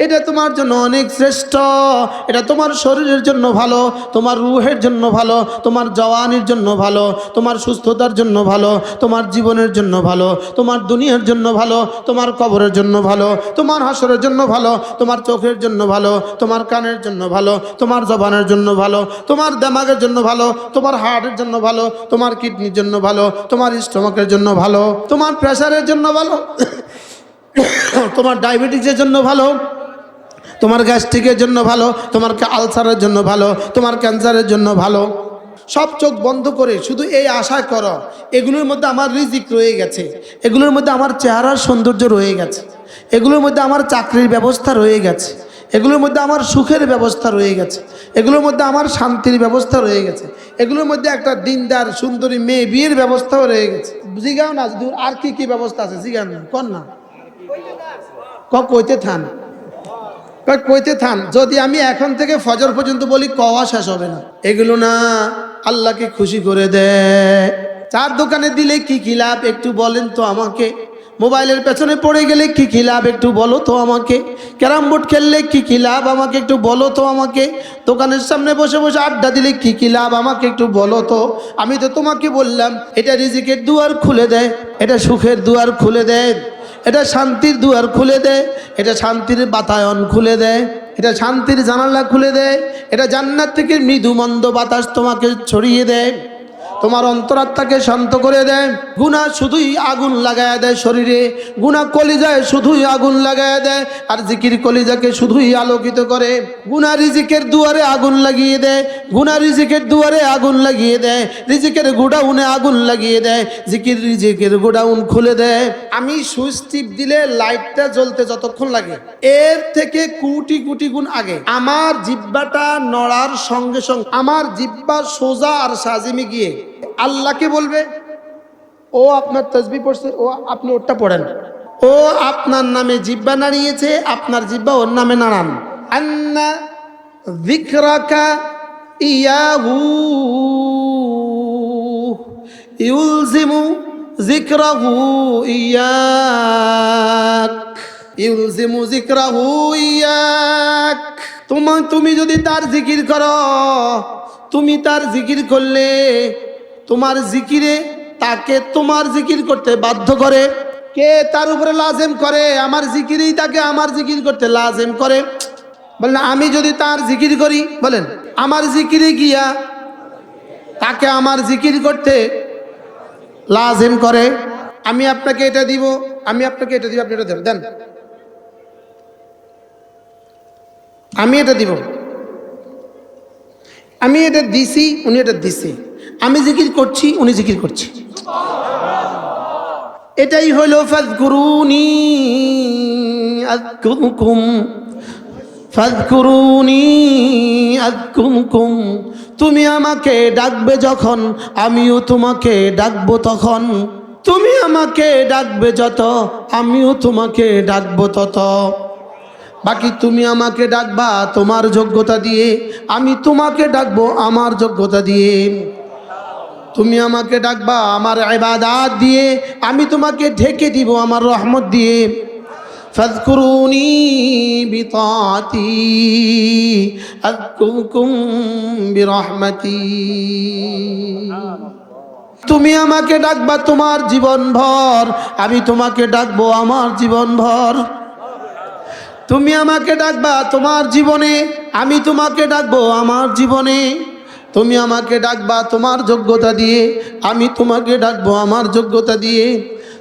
এটা তোমার জন্য অনেক শ্রেষ্ঠ এটা তোমার শরীরের জন্য ভালো তোমার রুহের জন্য ভালো তোমার জওয়ানির জন্য ভালো তোমার সুস্থতার জন্য ভালো তোমার জীবনের জন্য ভালো তোমার দুনিয়ার জন্য ভালো তোমার কবরের জন্য ভালো তোমার হাসরের জন্য ভালো তোমার চোখের জন্য ভালো তোমার কানের জন্য ভালো তোমার জবানের জন্য ভালো তোমার দেমাগের জন্য ভালো তোমার হার্টের জন্য ভালো তোমার কিডনির জন্য ভালো তোমার স্টমাকের জন্য ভালো তোমার প্রেশারের জন্য ভালো তোমার ডায়াবেটিসের জন্য ভালো তোমার গ্যাস্ট্রিকের জন্য ভালো, তোমার আলসারের জন্য ভালো, তোমার ক্যান্সারের জন্য ভালো। সব চোখ বন্ধ করে শুধু এই আশা করো, এগুলোর মধ্যে আমার রিজিক রয়ে গেছে, এগুলোর মধ্যে আমার চেহারার সৌন্দর্য রয়ে গেছে, এগুলোর মধ্যে আমার চাকরির ব্যবস্থা রয়ে গেছে, এগুলোর মধ্যে আমার সুখের ব্যবস্থা রয়ে গেছে, এগুলোর মধ্যে আমার শান্তির ব্যবস্থা রয়ে গেছে, এগুলোর মধ্যে একটা দিনদার, সুন্দরী মেয়ে বিয়ের ব্যবস্থাও রয়ে গেছে। জিগাও না, আর কি কি ব্যবস্থা আছে জিগাও না, কর না। কইতে থান। কইতে থান যদি আমি এখন থেকে ফজর পর্যন্ত বলি কওয়া শেষ হবে না। এগুলো না আল্লাহকে খুশি করে দেয়। চার দোকানে দিলে কি কি লাভ? একটু বলেন তো আমাকে। মোবাইলের পেছনে পড়ে গেলে কি কি লাভ একটু বলো তো আমাকে? ক্যারাম বোর্ড খেললে কি কি লাভ আমাকে একটু বলো তো আমাকে? দোকানের সামনে বসে বসে আড্ডা দিলে কি কি লাভ আমাকে একটু বলো তো? আমি তো তোমাকে বললাম, এটা রিজিকের দুয়ার খুলে দেয় এটা সুখের দুয়ার খুলে দেয় এটা শান্তির দুয়ার খুলে দেয় এটা শান্তির বাতায়ন খুলে দেয় এটা শান্তির জানালা খুলে দেয় এটা জান্নাত থেকে মৃদু মন্দ বাতাস তোমাকে ছড়িয়ে দেয় তোমার অন্তরাত্মাকে শান্ত করে দেয়। গুণা শুধুই আগুন লাগায় দেয় শরীরে। গুণা কলিজায় শুধুই আগুন লাগায় দেয় আর জিকির কলিজাকে শুধুই আলোকিত করে। গুণা রিজিকের দুয়ারে আগুন লাগিয়ে দেয়। গুণা রিজিকের দুয়ারে আগুন লাগিয়ে দেয়। রিজিকের গোডাউনে আগুন লাগিয়ে দেয়। জিকির রিজিকের গোডাউন খুলে দেয়। আমি সুইচ টিপ দিলে লাইটটা জ্বলতে যতক্ষণ লাগে। এর থেকে কোটি কোটি গুণ আগে। আমার জিব্বাটা নড়ার সঙ্গে সঙ্গে, আমার জিব্বা সোজা আর সাজিমে গিয়ে আল্লাহকে বলবে, ও আপনার তসবি পড়ছে, ও আপনি ওরটা পড়েন। ও আপনার নামে জিব্বা নাড়িয়েছে, আপনার জিব্বা ওর নামে নাড়ান। আন্না যিকরাকা ইয়াহু ইউলজিমু যিকরাহু ইয়াক। ইউলজিমু যিকরাহু ইয়াক। তোমা, তুমি যদি তার জিকির করো, তুমি তার জিকির করলে তোমার জিকিরে তাকে তোমার জিকির করতে বাধ্য করে। কে তার উপরে লাজেম করে, আমার জিকিরেই তাকে আমার জিকির করতে লাজেম করে? বলেন, আমি যদি তার জিকির করি, বলেন, আমার জিকিরে গিয়া তাকে আমার জিকির করতে লাজেম করে। আমি আপনাকে এটা দিব, আমি আপনাকে এটা দিব, আপনি এটা দেন দেন। আমি এটা দিব। আমি এটা দিছি, উনি এটা দিছে। আমি জিকির করছি, উনি জিকির করছে। এটাই হলো ফাজকুরুনি আযকুরকুম তুমি আমাকে ডাকবে যখন, আমিও তোমাকে ডাকবো তখন। তুমি আমাকে ডাকবে যত, আমিও তোমাকে ডাকবো তত। বাকি তুমি আমাকে ডাকবা তোমার যোগ্যতা দিয়ে, আমি তোমাকে ডাকবো আমার যোগ্যতা দিয়ে। তুমি আমাকে ডাকবা, আমার ইবাদাত দিয়ে আমি তোমাকে ঢেকে দিব, আমার রহমত দিয়ে। ফাজকুরুনি বিতাতি, আযকুরকুম বিরহমতি। তুমি আমাকে ডাকবা, তোমার জীবন ভর, আমি তোমাকে ডাকবো, আমার জীবন ভর। তুমি আমাকে ডাকবা, তোমার জীবনে, আমি তোমাকে ডাকবো, আমার জীবনে। তুমি আমাকে ডাকবা তোমার যোগ্যতা দিয়ে, আমি তোমাকে ডাকবো আমার যোগ্যতা দিয়ে।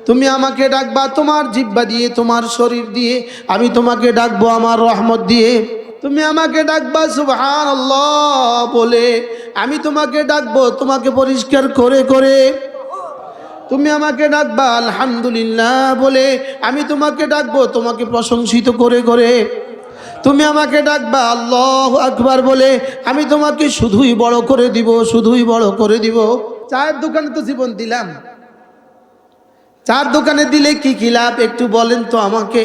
তুমি আমাকে ডাকবা তোমার জিব্বা দিয়ে, তোমার শরীর দিয়ে, আমি তোমাকে ডাকবো আমার রহমত দিয়ে। তুমি আমাকে ডাকবা সুবহান বলে, আমি তোমাকে ডাকবো তোমাকে পরিষ্কার করে করে। তুমি আমাকে ডাকবা আলহামদুলিল্লাহ বলে, আমি তোমাকে ডাকবো তোমাকে প্রশংসিত করে করে। তুমি আমাকে ডাকবা, আল্লাহ আকবার বলে, আমি তোমাকে শুধুই বড় করে দিব, শুধুই বড় করে দিব। চায়ের দোকানে তো জীবন দিলাম। চার দোকানে দিলে কি কি লাভ একটু বলেন তো আমাকে।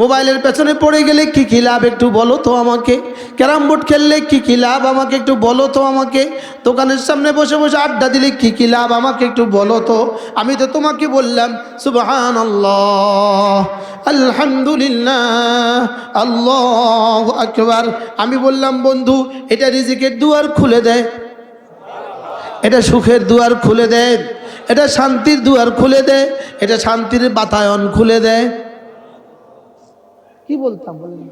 মোবাইলের পেছনে পড়ে গেলে কি কি লাভ একটু বলো তো আমাকে। ক্যারাম বোর্ড খেললে কি কি লাভ আমাকে একটু বলো তো আমাকে। দোকানের সামনে বসে বসে আড্ডা দিলে কি কি লাভ আমাকে একটু বলো তো। আমি তো তোমাকে বললাম সুবহান আল্লাহ আলহামদুলিল্লাহ, আল্লাহ আকবার। আমি বললাম, বন্ধু, এটা রিজিকের দুয়ার খুলে দেয় এটা সুখের দুয়ার খুলে দেয় এটা শান্তির দুয়ার খুলে দেয় এটা শান্তির বাতায়ন খুলে দেয় কি বলতাম, বলেন?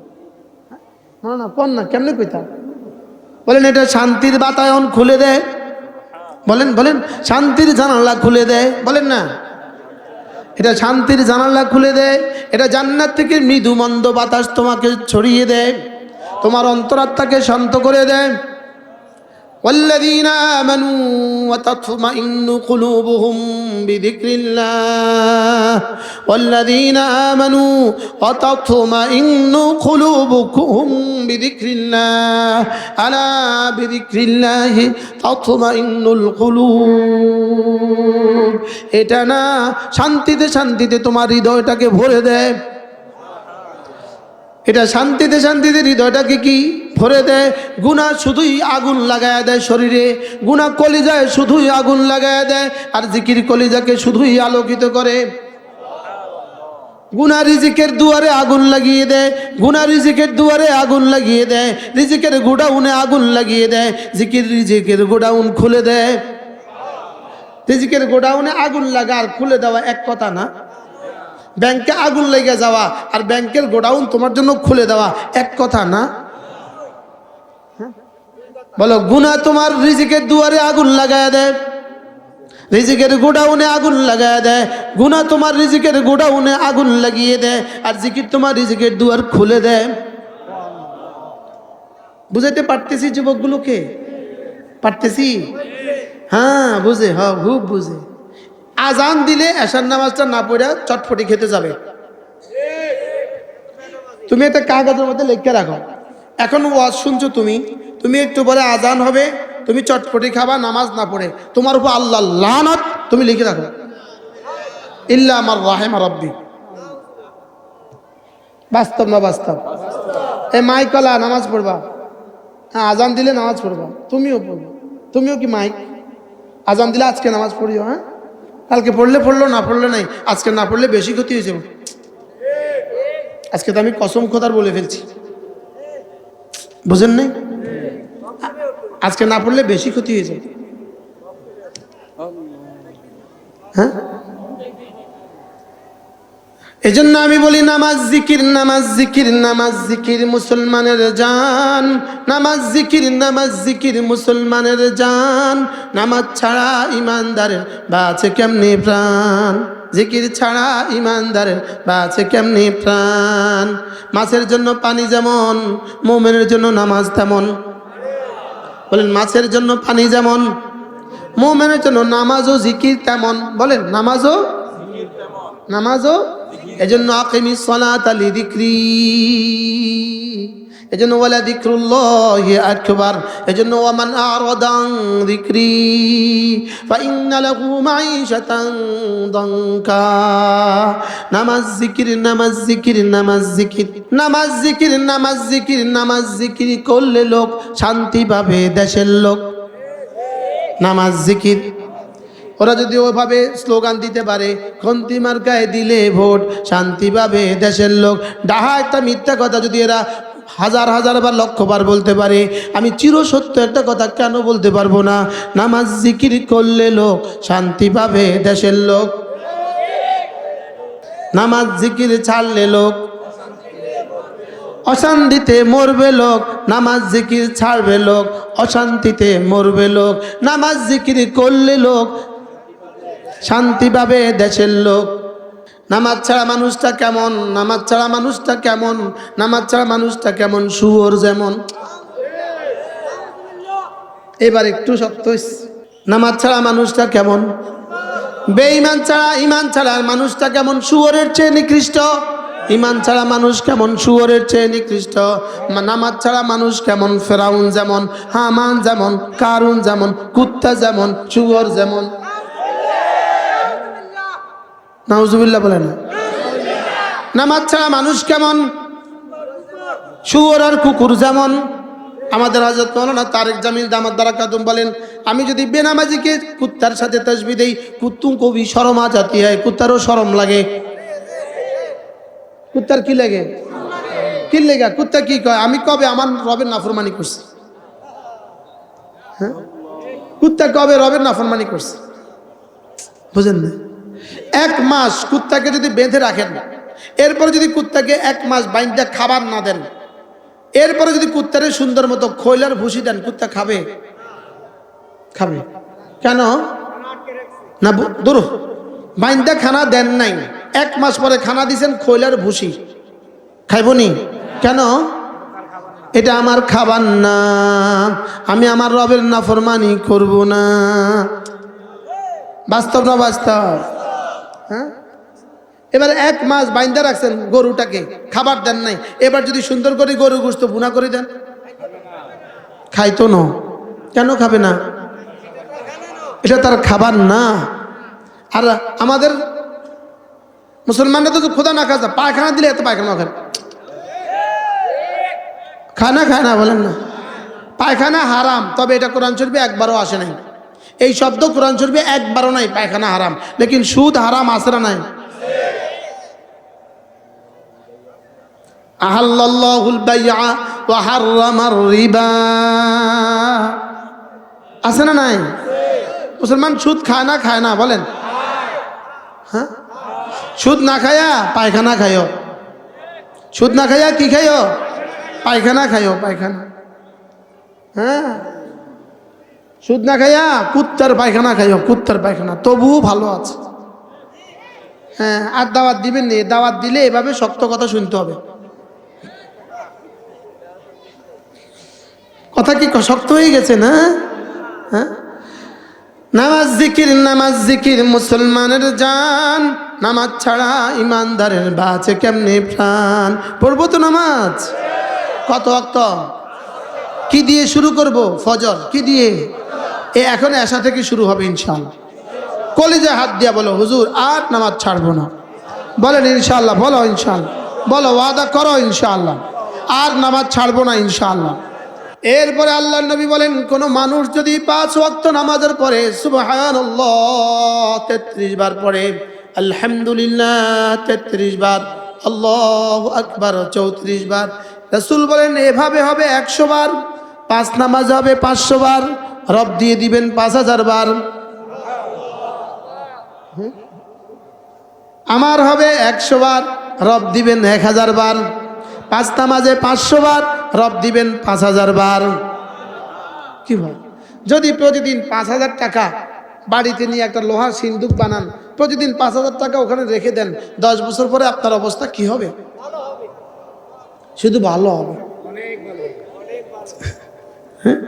না না কোন না, কেমনে কইতাম? বলেন, এটা শান্তির বাতায়ন খুলে দেয় বলেন বলেন, শান্তির জানালা খুলে দেয় বলেন না? এটা শান্তির জানালা খুলে দেয়, এটা জান্নাত থেকে মৃদু মন্দ বাতাস তোমাকে ছড়িয়ে দেয়, তোমার অন্তরাত্মাকে শান্ত করে দেয়। والذين آمنوا وتطمئن قلوبهم بذكر الله والذين آمنوا وتطمئن قلوبهم بذكر الله ألا بذكر الله تطمئن القلوب এটা না শান্তিতে শান্তিতে তোমার হৃদয়টাকে ভরে দেয় এটা শান্তিতে শান্তিতে হৃদয়টাকে কি ভরে দেয়। গুণা শুধুই আগুন লাগায় দেয় শরীরে। গুণা কলিজায় শুধুই আগুন লাগায় দেয়। আর জিকির কলিজাকে শুধুই আলোকিত করে। গুনা রিজিকের দুয়ারে আগুন লাগিয়ে দেয়। গুনা রিজিকের দুয়ারে আগুন লাগিয়ে দেয়। রিজিকের গোডাউনে আগুন লাগিয়ে দেয়। জিকির রিজিকের গোডাউন খুলে দেয়। রিজিকের গোডাউনে আগুন লাগা আর খুলে দেওয়া এক কথা না। ব্যাংকে আগুন লেগে যাওয়া আর ব্যাংকের গোডাউন তোমার জন্য খুলে দেওয়া এক কথা না? বলো গুনা তোমার রিজিকের দুয়ারে আগুন লাগায় দেয়। রিজিকের গোডাউনে আগুন লাগায় দেয়। গুনা তোমার রিজিকের গোডাউনে আগুন লাগিয়ে দেয় আর জিকির তোমার রিজিকের দুয়ার খুলে দেয়। বুঝাইতে পারতেছি যুবকগুলোকে? পারতেছি? হ্যাঁ বুঝে, হ খুব বুঝে। আজান দিলে এশার নামাজটা না পড়ে চটফটি খেতে যাবে। তুমি একটা কাগজের মধ্যে লিখে রাখো। এখন ওয়াজ শুনছো তুমি? তুমি একটু পরে আজান হবে, তুমি চটপটি খাবা, নামাজ না পড়ে। তোমার উপর আল্লাহ লানত, তুমি লিখে রাখো। ইল্লা আমার রাহেম রব্বি। বাস্তব না বাস্তব? এ মাইকলা নামাজ পড়বা। হ্যাঁ আজান দিলে নামাজ পড়বা। তুমিও পড়বা। তুমিও কি মাইক? আজান দিলে আজকে নামাজ পড়িও হ্যাঁ? কালকে পড়লে পড়ল, না পড়লে নাই। আজকে না পড়লে বেশি ক্ষতি হয়েছে আজকে তো আমি কসম খোদার বলে ফেলছি। বুঝেন নাই? আজকে না পড়লে বেশি ক্ষতি হয়ে যাবে। হ্যাঁ? এজন্য আমি বলি, নামাজ জিকির নামাজ জিকির নামাজ জিকির মুসলমানের জান। নামাজ জিকির নামাজ জিকির মুসলমানের জান। নামাজ ছাড়া ইমানদারের বাঁচে কেমনি প্রাণ? জিকির ছাড়া ইমানদারের বাঁচে কেমনি প্রাণ? মাছের জন্য পানি যেমন, মোমেনের জন্য নামাজ তেমন। বলেন, মাছের জন্য পানি যেমন, মোমেনের জন্য নামাজও জিকির তেমন। বলেন নামাজও নামাজও এজন্য আকিমি সলাত আলি দিক্রি। এজন্য ওয়ালা দিক্রুল্লাহ আকবার, এজন্য ওয়ামান আরাদান দিক্রি ফাইন্না লাহু মাঈশাতান দানকা নামাজ জিকির নামাজ জিকির নামাজ জিকির নামাজ জিকির নামাজ জিকির নামাজ জিকির করলে লোক শান্তি পাবে দেশের লোক। নামাজ জিকির ওরা যদি ওভাবে স্লোগান দিতে পারে, খন্তি মার্কায় দিলে ভোট, শান্তি পাবে দেশের লোক। ডাহা একটা মিথ্যা কথা যদি এরা হাজার হাজার বার লক্ষ বার বলতে পারে। আমি চিরসত্য একটা কথা কেন বলতে পারব না? নামাজ জিকির করলে লোক শান্তি পাবে দেশের লোক। নামাজ জিকির ছাড়লে লোক অশান্তিতে মরবে লোক। নামাজ জিকির ছাড়বে লোক, অশান্তিতে মরবে লোক। নামাজ জিকির করলে লোক শান্তি পাবে দেশের লোক। নামাজ ছাড়া মানুষটা কেমন? নামাজ ছাড়া মানুষটা কেমন? নামাজ ছাড়া মানুষটা কেমন? শুয়োর যেমন। এবার একটু শক্ত নামাজ ছাড়া মানুষটা কেমন? বেঈমান ছাড়া ইমান ছাড়া মানুষটা কেমন? শুয়োরের চেয়ে নিকৃষ্ট। ইমান ছাড়া মানুষ কেমন? শুয়োরের চেয়ে নিকৃষ্ট। নামাজ ছাড়া মানুষ কেমন? ফেরাউন যেমন, হামান যেমন, কারুন যেমন, কুত্তা যেমন, শুয়োর যেমন। নাউজুবিল্লাহ বলে না নামাজ ছাড়া মানুষ কেমন? শুয়োর আর কুকুর যেমন। আমাদের হাজরত মৌলানা তারেক জামিল দামাত দ্বারা কাদুম বলেন, আমি যদি বেনামাজিকে কুত্তার সাথে তসবি দেই কুত্তু কবি শরমা জাতি হয়, কুত্তারও শরম লাগে। কুত্তার কি লাগে? কি লেগা? কুত্তা কি কয়? আমি কবে আমার রবের নাফরমানি করছি? হ্যাঁ? কুত্তা কবে রবের নাফরমানি করছে? বুঝেন না। এক মাস কুত্তাকে যদি বেঁধে রাখেন, এরপরে যদি কুত্তাকে এক মাস বাইন্দা খাবার না দেন, এরপরে যদি কুত্তারে সুন্দর মতো খৈলার ভুসি দেন, কুত্তা খাবে? খাবে। কেন? না দূর। বাইন্দা খানা দেন নাই। এক মাস পরে খানা দিছেন খৈলার ভুসি। খাইবনি কেন? এটা আমার খাবার না। আমি আমার রবের নাফরমানি করব না। বাস্তব না বাস্তব? হ্যাঁ? এবার এক মাস বাইন্দা রাখছেন গরুটাকে, খাবার দেন নাই। এবার যদি সুন্দর করে গরু গোস্ত বুনা করে দেন। খাইতো না। কেন খাবে না? এটা তার খাবার না। আর আমাদের মুসলমানরা তো খোদা না খাজা পায়খানা দিলে এত পায়খানা খায়। খানা খায় না, বলেন না। পায়খানা হারাম, তবে এটা কোরআন শরীফে একবারও আসে নাই। এই শব্দ কোরআন শরীফে একবারও নাই, পায়খানা হারাম। লেকিন সুদ হারাম আসে না নাই? আহাল্লাল্লাহুল বাইআ ওয়া হাররামার রিবা। আছে না নাই? মুসলমান সুদ খায় না খায় না, বলেন। হ্যাঁ? সুদ না খায়া পায়খানা খায়ও সুদ না খায়া কি খাইও পায়খানা খাইও পায়খানা। হ্যাঁ? সুদ না খাইয়া কুত্তার পায়খানা খাইও, কুত্তার পায়খানা। তবুও ভালো আছে। হ্যাঁ আর দাওয়াত দিবেন নি? দাওয়াত দিলে এভাবে শক্ত কথা শুনতে হবে। কথা কি শক্ত হয়ে গেছে না? হ্যাঁ? নামাজ জিকির নামাজ জিকির, মুসলমানের জান। নামাজ ছাড়া ইমানদারের বাঁচে কেমনি প্রাণ? পড়ব তো নামাজ? কত অক্ত? কি দিয়ে শুরু করব? ফজর, কি দিয়ে? এ এখন এসা থেকে শুরু হবে ইনশাল্লাহ কলিজা হাত দিয়া বলো, হুজুর, আর নামাজ ছাড়বো না। বলেন ইনশাল্লাহ বলো ইনশাল্লাহ বলো, ওয়াদা করো ইনশাল্লাহ আর নামাজ ছাড়বো না ইনশাল্লাহ এরপরে আল্লাহ নবী বলেন, কোন মানুষ যদি পাঁচ ওয়াক্ত নামাজের পরে সুবহান তেত্রিশ বার পরে আলহামদুলিল্লাহ তেত্রিশ বার, আল্লাহ আকবার চৌত্রিশ বার, রসুল বলেন, এভাবে হবে একশো বার, পাঁচ নামাজ হবে পাঁচশো বার। রব দিয়ে দিবেন পাঁচ হাজার বার? আমার হবে একশো বার রব দিবেন এক হাজার বার। পাঁচ নামাজে পাঁচশো বার রব দিবেন পাঁচ হাজার বার। কি ভাই যদি প্রতিদিন পাঁচ হাজার টাকা বাড়িতে নিয়ে একটা লোহার সিন্দুক বানান প্রতিদিন পাঁচ হাজার টাকা ওখানে রেখে দেন দশ বছর পরে আপনার অবস্থা কি হবে? শুধু ভালো হবে। হ্যাঁ?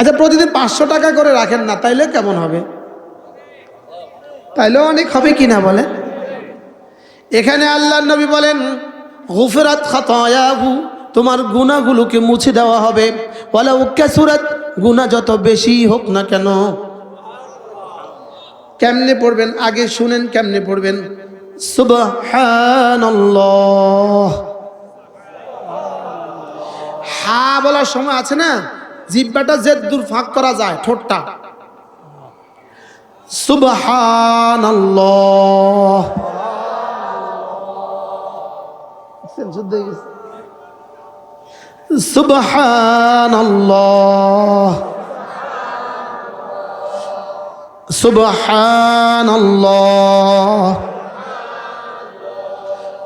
আচ্ছা প্রতিদিন পাঁচশো টাকা করে রাখেন না, তাইলে কেমন হবে? তাইলেও অনেক হবে কি না বলে এখানে আল্লাহ নবী বলেন, গুফরাত খাতায়াহু, তোমার গুণাগুলোকে মুছে দেওয়া হবে। বলে উক্কাসুরাত গুণা যত বেশি হোক না কেন। কেমনে পড়বেন? আগে শুনেন কেমনে পড়বেন? হা বলার সময় আছে না? জিব্বাটা যে দূর ফাঁক করা যায় ঠোঁটটা।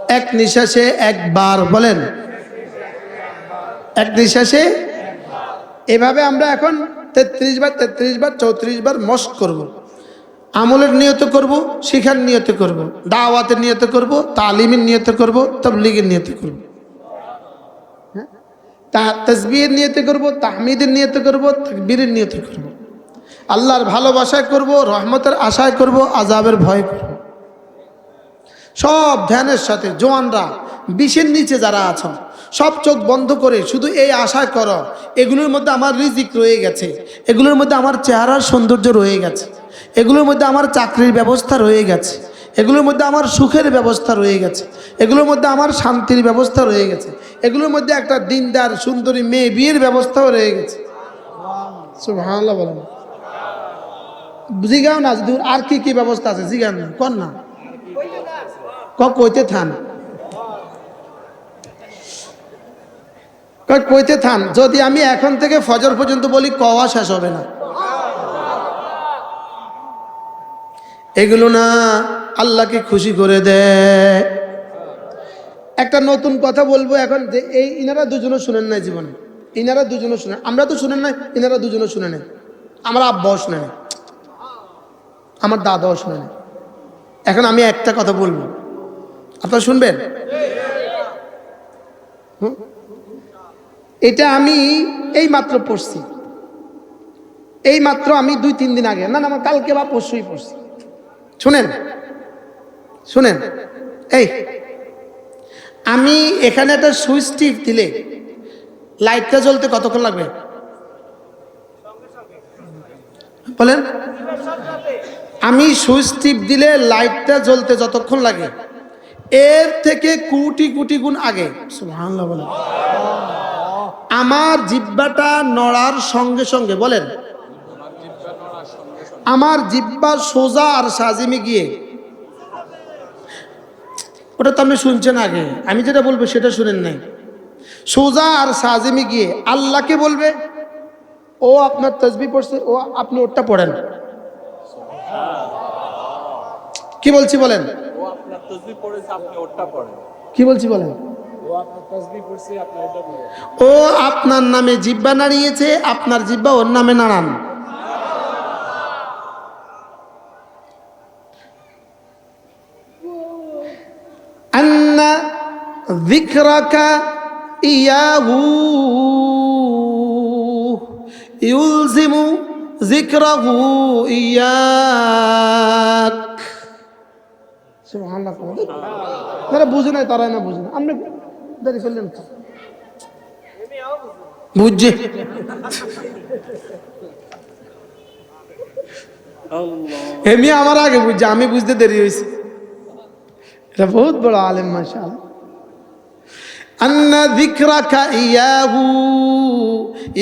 এক নিঃশ্বাসে একবার বলেন। এক নিঃশ্বাসে এভাবে আমরা এখন তেত্রিশ বার তেত্রিশ বার, চৌত্রিশ বার মস্ক করব। আমলের নিয়ত করব, শিখার নিয়ত করব। দাওয়াতের নিয়ত করব, তালিমের নিয়ত করব, তবলিগের নিয়ত করব হ্যাঁ? তা তসবির নিয়তে করব, তাহমিদের নিয়ত করব, তকবীরের নিয়ত করব আল্লাহর ভালোবাসায় করব, রহমতের আশায় করব আজাবের ভয় করব সব ধ্যানের সাথে জোয়ানরা, বিষের নিচে যারা আছো সব চোখ বন্ধ করে শুধু এই আশা করো। এগুলোর মধ্যে আমার রিজিক রয়ে গেছে। এগুলোর মধ্যে আমার চেহারার সৌন্দর্য রয়ে গেছে। এগুলোর মধ্যে আমার চাকরির ব্যবস্থা রয়ে গেছে। এগুলোর মধ্যে আমার সুখের ব্যবস্থা রয়ে গেছে। এগুলোর মধ্যে আমার শান্তির ব্যবস্থা রয়ে গেছে। এগুলোর মধ্যে একটা দিনদার, সুন্দরী মেয়ে বিয়ের ব্যবস্থাও রয়ে গেছে। সুবহানাল্লাহ বলেন। জিগাও না আর কি কি ব্যবস্থা আছে? জিগান কন না। কইতে থান কয় কইতে থান যদি আমি এখন থেকে ফজর পর্যন্ত বলি, কওয়া শেষ হবে না। এগুলো না আল্লাহকে খুশি করে দেয়। একটা নতুন কথা বলব এখন, যে এই ইনারা দুজনও শুনেন নাই জীবনে। ইনারা দুজনও শুনেন, আমরা তো শুনেন নাই, ইনারা দুজনও শুনে নেন আমার আব্বাও শুনে নেই। আমার দাদাও শুনে নেই। এখন আমি একটা কথা বলব। আপনারা শুনবেন? হুম? এটা আমি এই মাত্র পড়ছি। এই মাত্র আমি দুই, তিন দিন আগে। না না আমার কালকে বা পরশুই পড়ছি। শুনেন শুনেন। এই, আমি এখানে একটা সুইচ টিপ দিলে লাইটটা জ্বলতে কতক্ষণ লাগবে? বলেন। আমি সুইচ টিপ দিলে লাইটটা জ্বলতে যতক্ষণ লাগে। এর থেকে কোটি কোটি গুণ আগে। আমার জিব্বাটা নড়ার সঙ্গে সঙ্গে বলেন আমার জিব্বা সোজা আর সাজিমে গিয়ে ওটা তো আপনি শুনছেন আগে আমি যেটা বলব সেটা শুনেন নাই। সোজা আর সাজিমে গিয়ে আল্লাহকে বলবে ও আপনার তসবি পড়ছে ও আপনি ওটা পড়েন। কি বলছি বলেন? কি বলছি বলেন? ও আপনার নামে জিব্বা নাড়িয়েছে আপনার জিব্বা ওর নামে নাড়ান। আন্না তারা বুঝে নাই তারা না বুঝে না আপনি দাঁড়িয়ে ফেললেন তো। বুঝছে। এমনি আমার আগে বুঝছে আমি বুঝতে দেরি হয়েছে। এটা বহুত বড় আলেম মাশাল আন্না যিকরাকা ইয়াহু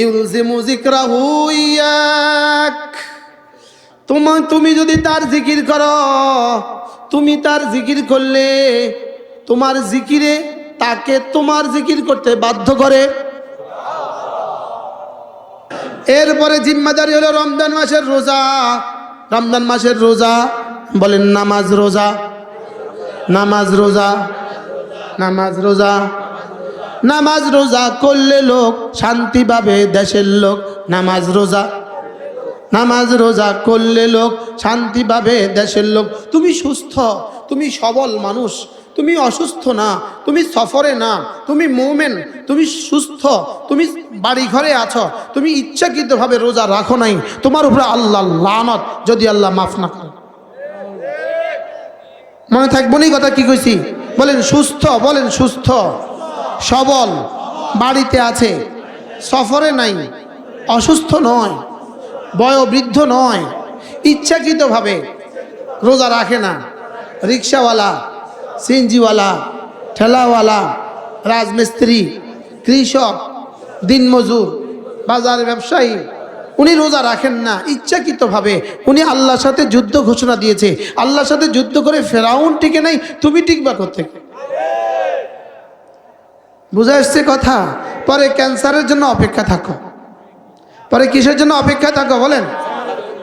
ইউলজিমু যিকরাহু ইয়াক। তোমার তুমি যদি তার জিকির করো তুমি তার জিকির করলে তোমার জিকিরে তাকে তোমার জিকির করতে বাধ্য করে। এরপরে জিম্মাদারি হলো রমজান মাসের রোজা। রমজান মাসের রোজা, বলেন নামাজ রোজা। নামাজ রোজা নামাজ রোজা। নামাজ রোজা করলে লোক শান্তি পাবে, দেশের লোক। নামাজ রোজা নামাজ রোজা করলে লোক শান্তি পাবে, দেশের লোক। তুমি সুস্থ, তুমি সবল মানুষ। তুমি অসুস্থ না, তুমি সফরে না, তুমি মোমেন, তুমি সুস্থ, তুমি বাড়ি ঘরে আছো, তুমি ইচ্ছাকৃতভাবে রোজা রাখো নাই, তোমার উপরে আল্লাহ লানত যদি আল্লাহ মাফ না করে। মনে থাকব নি কথা কি কইছি? বলেন সুস্থ বলেন সুস্থ। সবল, বাড়িতে আছে, সফরে নাই, অসুস্থ নয়, বয়োবৃদ্ধ নয়, ইচ্ছাকৃতভাবে রোজা রাখে না, রিক্সাওয়ালা সিএনজিওয়ালা, ঠেলাওয়ালা, রাজমিস্ত্রি, কৃষক, দিনমজুর, বাজার ব্যবসায়ী, উনি রোজা রাখেন না, ইচ্ছাকৃতভাবে। উনি আল্লাহর সাথে যুদ্ধ ঘোষণা দিয়েছে। আল্লাহর সাথে যুদ্ধ করে ফেরাউন টিকে নাই, তুমি টিকবা করতে বুঝা এসছে কথা? পরে ক্যান্সারের জন্য অপেক্ষা থাকো। পরে কিসের জন্য অপেক্ষা থাকো বলেন?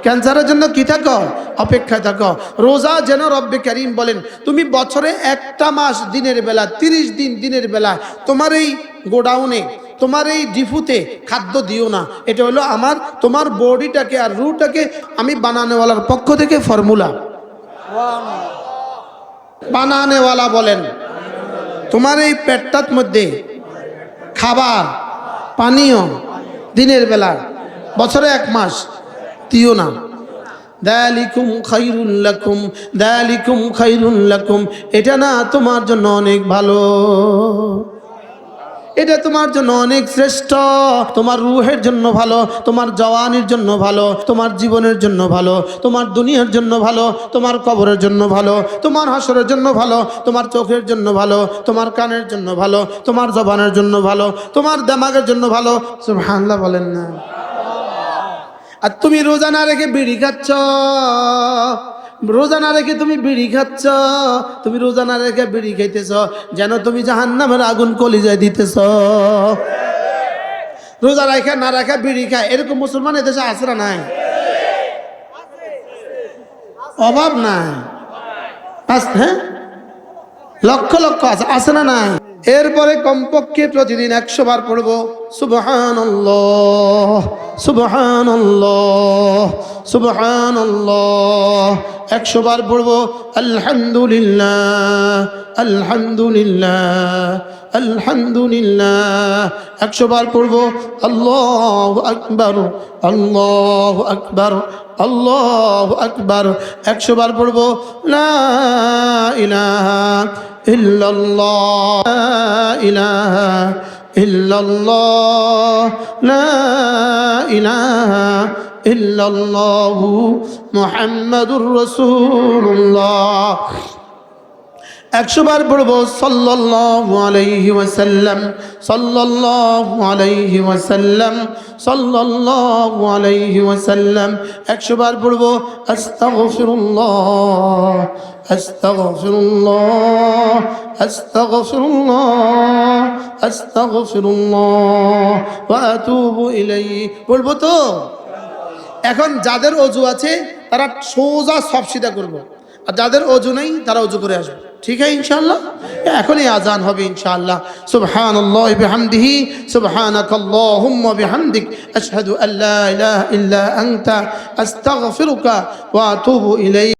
ক্যান্সারের জন্য কি থাকো? অপেক্ষায় থাকো। রোজা যেন রব্বে করিম বলেন, তুমি বছরে একটা মাস দিনের বেলা, তিরিশ দিন দিনের বেলা তোমার এই গোডাউনে, তোমার এই ডিফুতে খাদ্য দিও না। এটা হলো আমার, তোমার বডিটাকে আর রুটাকে আমি বানানেওয়ালার পক্ষ থেকে ফর্মুলা। বানানেওয়ালা বলেন, তোমার এই পেটটার মধ্যে খাবার, পানীয় দিনের বেলা, বছরে এক মাস দিও না। দালিকুম খাইরুল্লাকুম দালিকুম খাইরুল্লাকুম এটা না তোমার জন্য অনেক ভালো। এটা তোমার জন্য অনেক শ্রেষ্ঠ। তোমার রুহের জন্য ভালো, তোমার জওয়ানির জন্য ভালো, তোমার জীবনের জন্য ভালো, তোমার দুনিয়ার জন্য ভালো, তোমার কবরের জন্য ভালো, তোমার হাসরের জন্য ভালো, তোমার চোখের জন্য ভালো, তোমার কানের জন্য ভালো, তোমার জবানের জন্য ভালো, তোমার দামাগের জন্য ভালো। সুবহানাল্লাহ বলেন না। আর তুমি রোজা না রেখে বিড়ি খাচ্ছ? রোজা না রেখে তুমি বিড়ি খাচ্ছ? তুমি রোজা না রেখে বিড়ি খাইতেছ? যেন তুমি জাহান্নামের আগুন কলিজায় দিতেছ। রোজা রাখা না রাখা বিড়ি খায়। এরকম মুসলমান এদেশে না নাই? অভাব নাই। হ্যাঁ? লক্ষ লক্ষ আছে। আছে না নাই? এরপরে কমপক্ষে প্রতিদিন একশো বার পড়ব সুবহান সুবহান সুবহান একশো বার পড়ব, আলহামদুলিল্লাহ আলহামদুলিল্লাহ আলহামদুলিল্লাহ। একশো বার পড়ব, আল্লাহ আকবর আল্লাহ আকবর আল্লাহ আকবর। একশো বার পড়ব, লা ইলাহা ইল্লাল্লাহ ইলাহা ইল্লাল্লাহ, লা ইলাহা ইল্লাল্লাহু মুহাম্মাদুর রাসূলুল্লাহ। একশো বার পড়ব, সাল্লাল্লাহু আলাইহি ওয়াসাল্লাম, সাল্লাল্লাহু আলাইহি ওয়াসাল্লাম, সাল্লাল্লাহু আলাইহি ওয়াসাল্লাম। একশো বার পড়ব, আস্তাগফিরুল্লাহ আস্তাগফিরুল্লাহ আস্তাগফিরুল্লাহ আস্তাগফিরুল্লাহ, ওয়া আতুবু ইলাইহি। পড়ব তো? এখন যাদের অজু আছে, তারা সোজা সব সিদা করব। আর যাদের অজু নেই, তারা অজু করে আসবে। ঠিক আছে, ইনশাআল্লাহ? এখনই আজান হবে, ইনশাআল্লাহ। সুবহানাল্লাহি বিহামদিহি, সুবহানাকাল্লাহুম্মা বিহামদিক, আশহাদু আল্লা ইলাহা ইল্লা আনতা, আস্তাগফিরুকা ওয়া আতুবু ইলাইক।